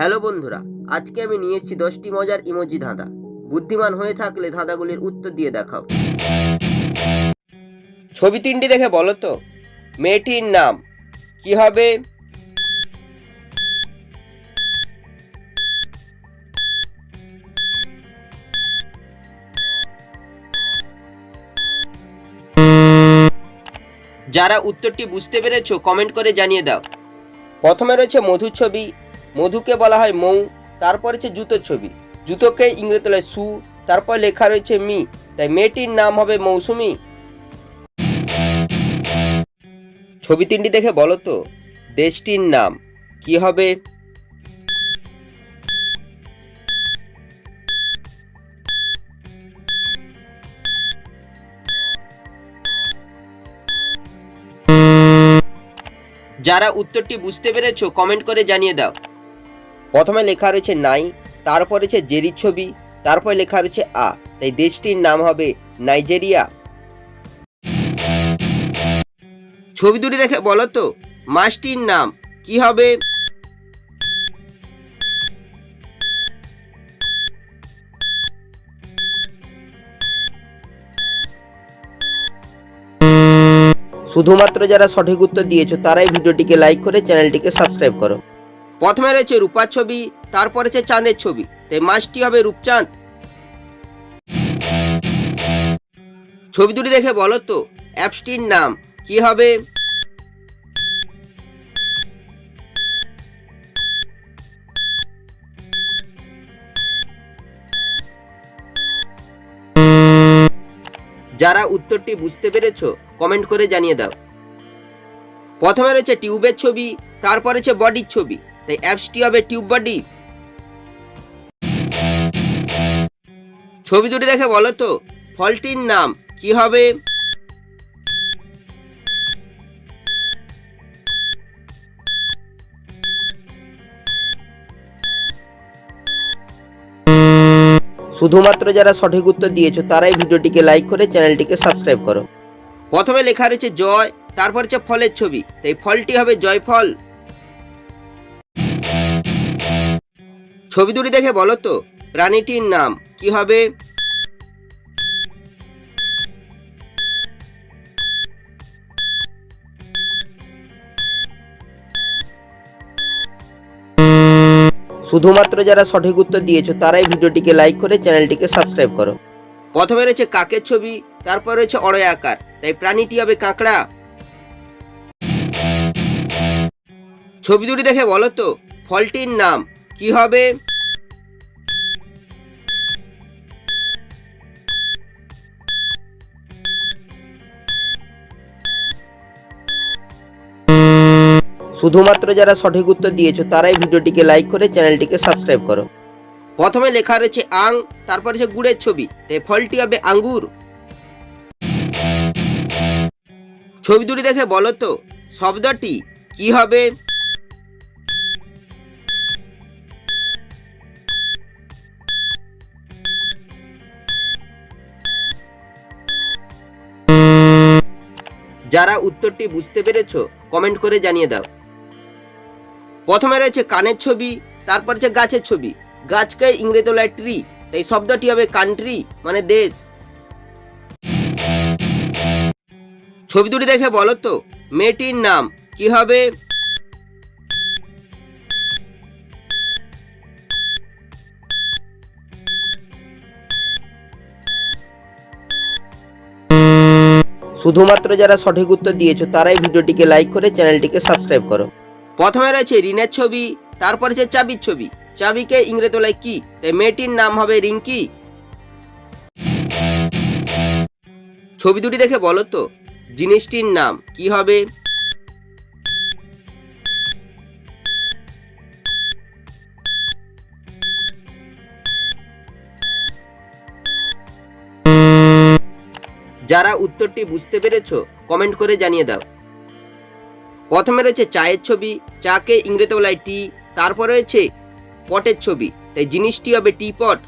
Hello বন্ধুরা, আজকে আমি নিয়ে এসেছি দশটি মজার ইমোজি ধাঁধা। বুদ্ধিমান হয়ে থাকলে ধাঁধাগুলির উত্তর দিয়ে দেখাও। ছবি তিনটি দেখে বলো তো, মেয়েটির নাম কি হবে? যারা উত্তরটি বুঝতে পেরেছ কমেন্ট করে জানিয়ে দাও। প্রথমে রয়েছে মধুর ছবি মধুকে বলা হয় মৌ, তারপর হচ্ছে জুতোর ছবি। জুতোকে ইংরেজি বলে সু, তারপর লেখা রয়েছে মি। তাই মেয়েটির নাম হবে মৌসুমি। ছবি তিনটি দেখে বলো তো, দেশটির নাম কি হবে? যারা উত্তরটি বুঝতে পেরেছ কমেন্ট করে জানিয়ে দাও। প্রথমে লেখা রয়েছে নাই, তারপর রয়েছে জেরির ছবি, তারপর লেখা রয়েছে আ। তাই দেশটির নাম হবে নাইজেরিয়া। ছবি দুটি দেখে বলো তো মাসটির নাম কি হবে? শুধুমাত্র যারা সঠিক উত্তর দিয়েছ, তারাই ভিডিওটিকে লাইক করে চ্যানেলটিকে সাবস্ক্রাইব করো। প্রথমে রয়েছে রূপার ছবি, তারপর রয়েছে চাঁদের ছবি। তাই মাসটি হবে রূপচাঁদ। ছবি দুটি দেখে বলো তো, অ্যাপসটির নাম কি হবে? যারা উত্তরটি বুঝতে পেরেছ, কমেন্ট করে জানিয়ে দাও। প্রথমে রয়েছে টিউবের ছবি, তারপর রয়েছে বডির ছবি। তাই অ্যাপসটি হবে টিউব বডি। ছবি দুটি দেখে বলো তো, ফলটির নাম কি হবে? শুধুমাত্র যারা সঠিক উত্তর দিয়েছ, তারাই ভিডিওটিকে লাইক করে চ্যানেলটিকে সাবস্ক্রাইব করো। প্রথমে লেখা রয়েছে জয়, তারপর হচ্ছে ফলের ছবি, তাই ফলটি হবে জয় ছবি দুটি দেখে বলো তো। প্রাণীটির নাম, কি হবে? শুধুমাত্র যারা সঠিক উত্তর দিয়েছ, তারাই ভিডিওটিকে লাইক করে চ্যানেলটিকে সাবস্ক্রাইব করো। প্রথমে রয়েছে কাকের ছবি, তারপর রয়েছে অড়য় আকার। তাই প্রাণীটি হবে কাঁকড়া। ছবি দুটি দেখে বলো তো, ফলটির নাম কি হবে? শুধুমাত্র যারা সঠিক উত্তর দিয়েছ, তারাই ভিডিওটিকে লাইক করে চ্যানেলটিকে সাবস্ক্রাইব করো। প্রথমে লেখা রয়েছে আং, তারপর রয়েছে গুড়ের ছবি। তাই ফলটি হবে আঙ্গুর। ছবি দুটি দেখে বলো তো, শব্দটি কি হবে? যারা উত্তরটি বুঝতে পেরেছ কমেন্ট করে জানিয়ে দাও। প্রথমে রয়েছে কানের ছবি, তারপর হচ্ছে গাছের ছবি। গাছকে ইংরেজি বলা ট্রি তাই শব্দটি হবে কান্ট্রি মানে দেশ। ছবি দুটি দেখে বলো তো, মেয়েটির নাম কি হবে? শুধুমাত্র যারা সঠিক উত্তর দিয়েছ, তারাই ভিডিওটিকে লাইক করে চ্যানেলটিকে সাবস্ক্রাইব করো। প্রথমে রয়েছে রিনের ছবি, তারপরে হচ্ছে চাবির ছবি। চাবিকে ইংরেজি তোলায় কি? তাই মেয়েটির নাম হবে রিঙ্কি। ছবি দুটি দেখে বলো তো, জিনিসটির নাম কি হবে? যারা উত্তরটি বুঝতে পেরেছ কমেন্ট করে জানিয়ে দাও। প্রথমে রয়েছে চায়ের ছবি চাকে ইংরেজি বলায় টি তারপর রয়েছে পটের ছবি, তাই জিনিসটি হবে টি পট